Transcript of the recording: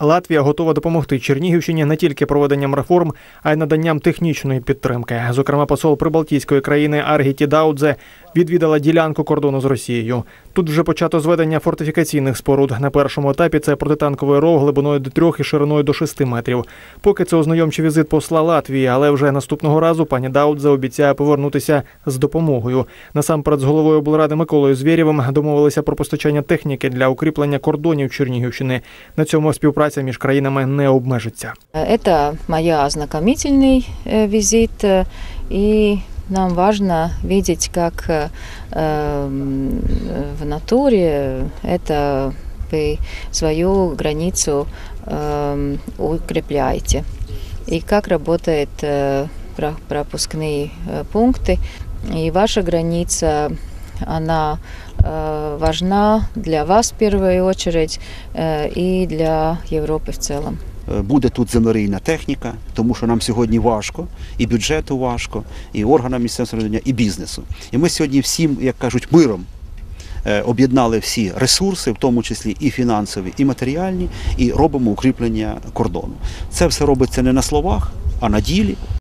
Латвія готова допомогти Чернігівщині не тільки проведенням реформ, а й наданням технічної підтримки. Зокрема, посол прибалтійської країни Аргіті Даудзе відвідала ділянку кордону з Росією. Тут вже почато зведення фортифікаційних споруд. На першому етапі це протитанковий ров глибиною до трьох і шириною до шести метрів. Поки це ознайомчий візит посла Латвії, але вже наступного разу пані Даудзе обіцяє повернутися з допомогою. Насамперед, з головою облради Миколою Звєрєвим домовилися про постачання техніки для укріплення кордонів Чернігівщини. На цьому співпраця між країнами не обмежиться. Это моя ознакомительный э, визит, э, и нам важно видеть, как э, м, в натуре это вы свою границу эм, укрепляете, и как работают э, про- пропускные э, пункты. И ваша граница, она э, важна для вас в первую очередь э, и для Европы в целом. Е, Буде тут землерийна техніка, тому що нам сьогодні важко, і бюджету важко, і органам місцевого самоврядування, і бізнесу. І ми сьогодні всім, як кажуть, миром е, об'єднали всі ресурси, в тому числі і фінансові, і матеріальні, і робимо укріплення кордону. Це все робиться не на словах, а на ділі.